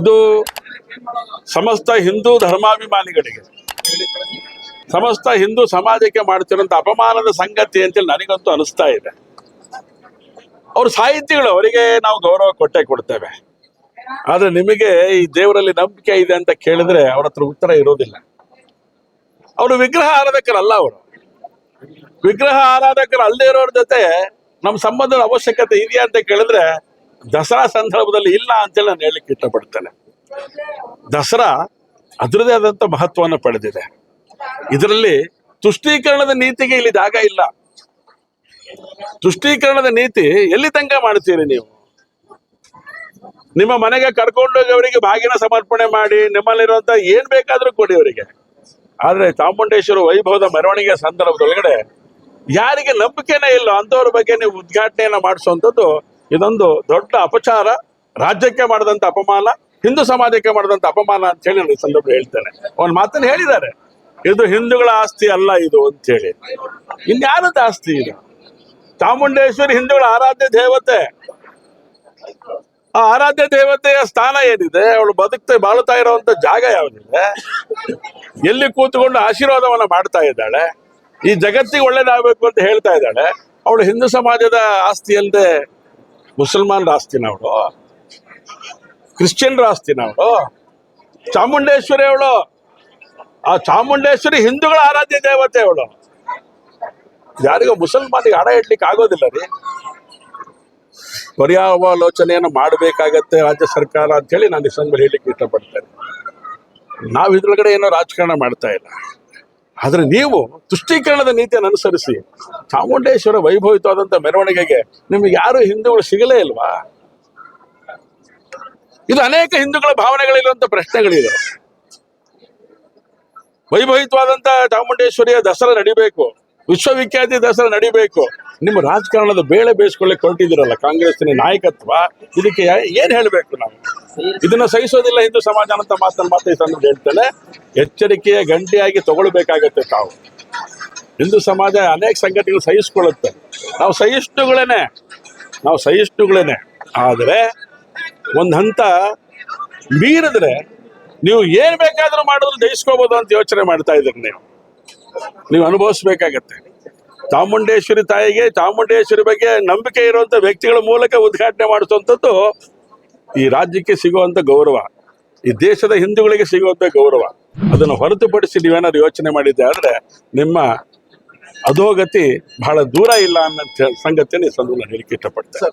ಇದು ಸಮಸ್ತ ಹಿಂದೂ ಧರ್ಮಾಭಿಮಾನಿಗಳಿಗೆ, ಸಮಸ್ತ ಹಿಂದೂ ಸಮಾಜಕ್ಕೆ ಮಾಡ್ತಿರೋಂಥ ಅಪಮಾನದ ಸಂಗತಿ ಅಂತೇಳಿ ನನಗಂತೂ ಅನಿಸ್ತಾ ಇದೆ. ಅವ್ರ ಸಾಹಿತಿಗಳು ಅವರಿಗೆ ನಾವು ಗೌರವ ಕೊಟ್ಟೆ ಕೊಡ್ತೇವೆ. ಆದರೆ ನಿಮಗೆ ಈ ದೇವರಲ್ಲಿ ನಂಬಿಕೆ ಇದೆ ಅಂತ ಕೇಳಿದ್ರೆ ಅವ್ರ ಹತ್ರ ಉತ್ತರ ಇರೋದಿಲ್ಲ. ಅವರು ವಿಗ್ರಹ ಆರಾಧಕರಲ್ಲ ಅವರು. ವಿಗ್ರಹ ಆರಾಧಕರು ಅಲ್ಲದೆ ಇರೋರ ಜೊತೆ ನಮ್ಮ ಸಂಬಂಧದ ಅವಶ್ಯಕತೆ ಇದೆಯಾ ಅಂತ ಕೇಳಿದ್ರೆ ದಸರಾ ಸಂದರ್ಭದಲ್ಲಿ ಇಲ್ಲ ಅಂತೇಳಿ ನಾನು ಹೇಳಲಿಕ್ಕೆ ಇಷ್ಟಪಡ್ತೇನೆ. ದಸರಾ ಅದರದೇ ಆದಂತ ಮಹತ್ವವನ್ನು ಪಡೆದಿದೆ. ಇದರಲ್ಲಿ ತುಷ್ಟೀಕರಣದ ನೀತಿಗೆ ಇಲ್ಲಿ ಜಾಗ ಇಲ್ಲ. ತುಷ್ಟೀಕರಣದ ನೀತಿ ಎಲ್ಲಿ ತನಕ ಮಾಡ್ತೀರಿ ನೀವು? ನಿಮ್ಮ ಮನೆಗೆ ಕರ್ಕೊಂಡೋಗಿ ಅವರಿಗೆ ಬಾಗಿನ ಸಮರ್ಪಣೆ ಮಾಡಿ, ನಿಮ್ಮಲ್ಲಿರುವಂತ ಏನ್ ಬೇಕಾದ್ರೂ ಕೊಡಿ ಅವರಿಗೆ. ಆದ್ರೆ ಚಾಮುಂಡೇಶ್ವರ ವೈಭವದ ಮೆರವಣಿಗೆ ಸಂದರ್ಭದೊಳಗಡೆ ಯಾರಿಗೆ ನಂಬಿಕೆನೇ ಇಲ್ಲ ಅಂತವ್ರ ಬಗ್ಗೆ ನೀವು ಉದ್ಘಾಟನೆಯನ್ನ ಮಾಡಿಸುವಂಥದ್ದು ಇದೊಂದು ದೊಡ್ಡ ಅಪಚಾರ. ರಾಜ್ಯಕ್ಕೆ ಮಾಡಿದಂತ ಅಪಮಾನ, ಹಿಂದೂ ಸಮಾಜಕ್ಕೆ ಮಾಡಿದಂತ ಅಪಮಾನ ಅಂತ ಹೇಳಿ ನಾನು ಈ ಸಂದರ್ಭ ಹೇಳ್ತೇನೆ. ಅವನ ಮಾತನ್ನು ಹೇಳಿದ್ದಾರೆ. ಇದು ಹಿಂದೂಗಳ ಆಸ್ತಿ ಅಲ್ಲ ಇದು ಅಂತ ಹೇಳಿ. ಇನ್ಯಾರದ್ದು ಆಸ್ತಿ ಇದು? ಚಾಮುಂಡೇಶ್ವರಿ ಹಿಂದೂಗಳ ಆರಾಧ್ಯ ದೇವತೆ. ಆ ಆರಾಧ್ಯ ದೇವತೆಯ ಸ್ಥಾನ ಏನಿದೆ? ಅವಳು ಬದುಕ್ತಾ, ಬಾಳುತ್ತಾ ಇರುವಂತ ಜಾಗ ಯಾವ್ದಿದೆ? ಎಲ್ಲಿ ಕೂತ್ಕೊಂಡು ಆಶೀರ್ವಾದವನ್ನ ಮಾಡ್ತಾ ಇದ್ದಾಳೆ? ಈ ಜಗತ್ತಿಗೆ ಒಳ್ಳೇದಾಗಬೇಕು ಅಂತ ಹೇಳ್ತಾ ಇದ್ದಾಳೆ. ಅವಳು ಹಿಂದೂ ಸಮಾಜದ ಆಸ್ತಿ ಅಲ್ಲದೆ ಮುಸಲ್ಮಾನರ ಆಸ್ತಿನ ಅವಳು, ಕ್ರಿಶ್ಚಿಯನ್ರ ಆಸ್ತಿನ ಅವಳು, ಚಾಮುಂಡೇಶ್ವರಿ ಅವಳು, ಆ ಚಾಮುಂಡೇಶ್ವರಿ ಹಿಂದೂಗಳ ಆರಾಧ್ಯ ದೇವತೆ ಅವಳು. ಯಾರಿಗೂ ಮುಸಲ್ಮಾನಿಗೆ ಹಣ ಇಡ್ಲಿಕ್ಕೆ ಆಗೋದಿಲ್ಲ ರೀ. ಪರ್ಯಾವಲೋಚನೆಯನ್ನು ಮಾಡಬೇಕಾಗತ್ತೆ ರಾಜ್ಯ ಸರ್ಕಾರ ಅಂತ ಹೇಳಿ ನಾನು ಈ ಮೇಲೆ ಹೇಳಲಿಕ್ಕೆ ಇಷ್ಟಪಡ್ತೇನೆ. ನಾವು ಇದ್ರೊಳಗಡೆ ಏನೋ ರಾಜಕಾರಣ ಮಾಡ್ತಾ ಇಲ್ಲ. ಆದ್ರೆ ನೀವು ತುಷ್ಟೀಕರಣದ ನೀತಿಯನ್ನು ಅನುಸರಿಸಿ ಚಾಮುಂಡೇಶ್ವರ ವೈಭವಿತವಾದಂಥ ಮೆರವಣಿಗೆಗೆ ನಿಮಗೆ ಯಾರು ಹಿಂದೂಗಳು ಸಿಗಲೇ ಇಲ್ವಾ? ಇದು ಅನೇಕ ಹಿಂದೂಗಳ ಭಾವನೆಗಳಿರುವಂತ ಪ್ರಶ್ನೆಗಳಿದೆ ವೈಭವಿತವಾದಂಥ ಚಾಮುಂಡೇಶ್ವರಿಯ ದಸರಾ ನಡಿಬೇಕು, ವಿಶ್ವವಿಖ್ಯಾತಿ ದಸರಾ ನಡಿಬೇಕು. ನಿಮ್ಮ ರಾಜಕಾರಣದ ಬೇಳೆ ಬೇಯಿಸ್ಕೊಳ್ಳಿ ಹೊರಟಿದ್ದೀರಲ್ಲ ಕಾಂಗ್ರೆಸ್ಸಿನ ನಾಯಕತ್ವ? ಇದಕ್ಕೆ ಏನು ಹೇಳ್ಬೇಕು ಇದನ್ನ ಸಹಿಸೋದಿಲ್ಲ ಹಿಂದೂ ಸಮಾಜ ಅಂತ ಮಾತನ್ನು ಮಾತ್ರ ಈ ಸಂದರ್ಭ ಹೇಳ್ತೇನೆ. ಎಚ್ಚರಿಕೆಯ ಗಂಟೆಯಾಗಿ ತಗೊಳ್ಬೇಕಾಗತ್ತೆ ತಾವು. ಹಿಂದೂ ಸಮಾಜ ಅನೇಕ ಸಂಘಟನೆಗಳು ಸಹಿಸ್ಕೊಳ್ಳುತ್ತೆ. ನಾವು ಸಹಿಷ್ಣುಗಳೇನೆ ನಾವು ಸಹಿಷ್ಣುಗಳೇನೆ ಆದರೆ ಒಂದ್ ಹಂತ ಮೀರಿದ್ರೆ ನೀವು ಏನ್ ಬೇಕಾದ್ರೂ ಮಾಡಿದ್ರು ಜಯಿಸ್ಕೋಬಹುದು ಅಂತ ಯೋಚನೆ ಮಾಡ್ತಾ ಇದ್ರಿ ನೀವು. ನೀವು ಅನುಭವಿಸ್ಬೇಕಾಗತ್ತೆ. ಚಾಮುಂಡೇಶ್ವರಿ ತಾಯಿಗೆ, ಚಾಮುಂಡೇಶ್ವರಿ ಬಗ್ಗೆ ನಂಬಿಕೆ ಇರುವಂತ ವ್ಯಕ್ತಿಗಳ ಮೂಲಕ ಉದ್ಘಾಟನೆ ಮಾಡಿಸುವಂಥದ್ದು ಈ ರಾಜ್ಯಕ್ಕೆ ಸಿಗುವಂತ ಗೌರವ, ಈ ದೇಶದ ಹಿಂದೂಗಳಿಗೆ ಸಿಗುವಂತ ಗೌರವ, ಅದನ್ನು ಹೊರತುಪಡಿಸಿ ನೀವೇನಾದ್ರು ಯೋಚನೆ ಮಾಡಿದ್ದೆ ಆದ್ರೆ ನಿಮ್ಮ ಅಧೋಗತಿ ಬಹಳ ದೂರ ಇಲ್ಲ ಅನ್ನೋ ಸಂಗತಿಯನ್ನು ಈ ಸಂದರ್ಭದಲ್ಲಿ ಹೇಳಿಕೆ ಇಷ್ಟಪಡ್ತೇನೆ.